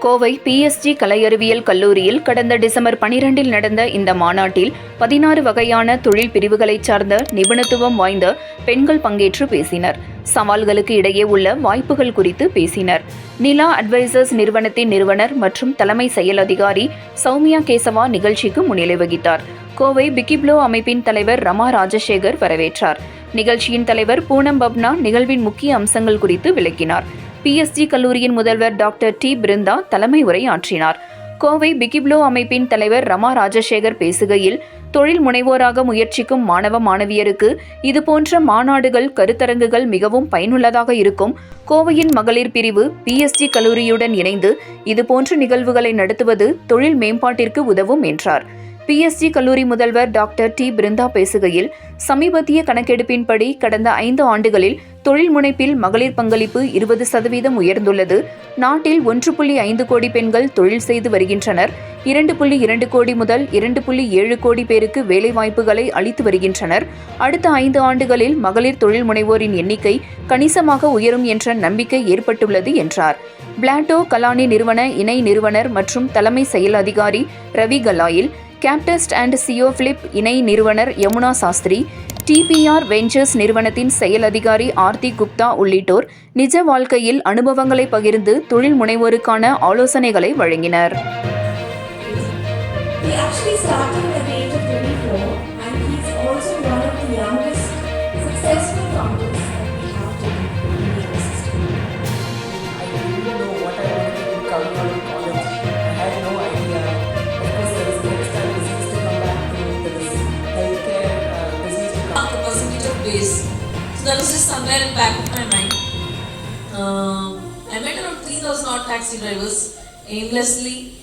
Kovai PSG கலையறிவியல் கல்லூரியில் கடந்த December பனிரெண்டில் நடந்த இந்த மாநாட்டில் பதினாறு வகையான தொழில் பிரிவுகளைச் சார்ந்த நிபுணத்துவம் வாய்ந்த பெண்கள் பங்கேற்று பேசினர். சவால்களுக்கு இடையே உள்ள வாய்ப்புகள் குறித்து பேசினர். நிலா அட்வைசர்ஸ் நிறுவனத்தின் நிறுவனர் மற்றும் தலைமை செயல் அதிகாரி சௌமியா கேசவா நிகழ்ச்சிக்கு முன்னிலை வகித்தார். கோவை பிகிப்ளோ அமைப்பின் தலைவர் ரமா ராஜசேகர் வரவேற்றார். நிகழ்ச்சியின் தலைவர் பூனம் பப்னா நிகழ்வின் முக்கிய அம்சங்கள் குறித்து விளக்கினார். பிஎஸ்ஜி கல்லூரியின் முதல்வர் டாக்டர் டி. பிருந்தா தலைமை உரை ஆற்றினார் கோவை பிகிப்ளோ அமைப்பின் தலைவர் ரமா ராஜசேகர் பேசுகையில் தொழில் முனைவோராக முயற்சிக்கும் மாணவ மாணவியருக்கு இதுபோன்ற மாநாடுகள் கருத்தரங்குகள் மிகவும் பயனுள்ளதாக இருக்கும். கோவையின் மகளிர் பிரிவு பிஎஸ்டி கல்லூரியுடன் இணைந்து இதுபோன்ற நிகழ்வுகளை நடத்துவது தொழில் மேம்பாட்டிற்கு உதவும் என்றார். பிஎஸ்ஜி கல்லூரி முதல்வர் டாக்டர் டி. பிருந்தா பேசுகையில் சமீபத்திய கணக்கெடுப்பின்படி கடந்த ஐந்து ஆண்டுகளில் தொழில் முனைப்பில் மகளிர் பங்களிப்பு இருபது சதவீதம் உயர்ந்துள்ளது. நாட்டில் ஒன்று புள்ளி ஐந்து கோடி பெண்கள் தொழில் செய்து வருகின்றனர். இரண்டு புள்ளி இரண்டு கோடி முதல் இரண்டு புள்ளி ஏழு கோடி பேருக்கு வேலைவாய்ப்புகளை அளித்து வருகின்றனர். அடுத்த ஐந்து ஆண்டுகளில் மகளிர் தொழில் முனைவோரின் எண்ணிக்கை கணிசமாக உயரும் என்ற நம்பிக்கை ஏற்பட்டுள்ளது என்றார். பிளாட்டோ கலானி நிறுவன இணை நிறுவனர் மற்றும் தலைமை செயல் அதிகாரி ரவி கலாயில் கேப்டஸ்ட் அண்ட் சியோஃபிலிப் இணை நிறுவனர் யமுனா சாஸ்திரி டிபிஆர் வெஞ்சர்ஸ் நிறுவனத்தின் செயல் அதிகாரி ஆர்த்தி குப்தா உள்ளிட்டோர் நிஜ வாழ்க்கையில் அனுபவங்களை பகிர்ந்து தொழில் முனைவோருக்கான ஆலோசனைகளை வழங்கினர். He actually started at the age of 24 and he's also one of the youngest That was just somewhere in back of my mind. Um, I met around 3,000 odd taxi drivers aimlessly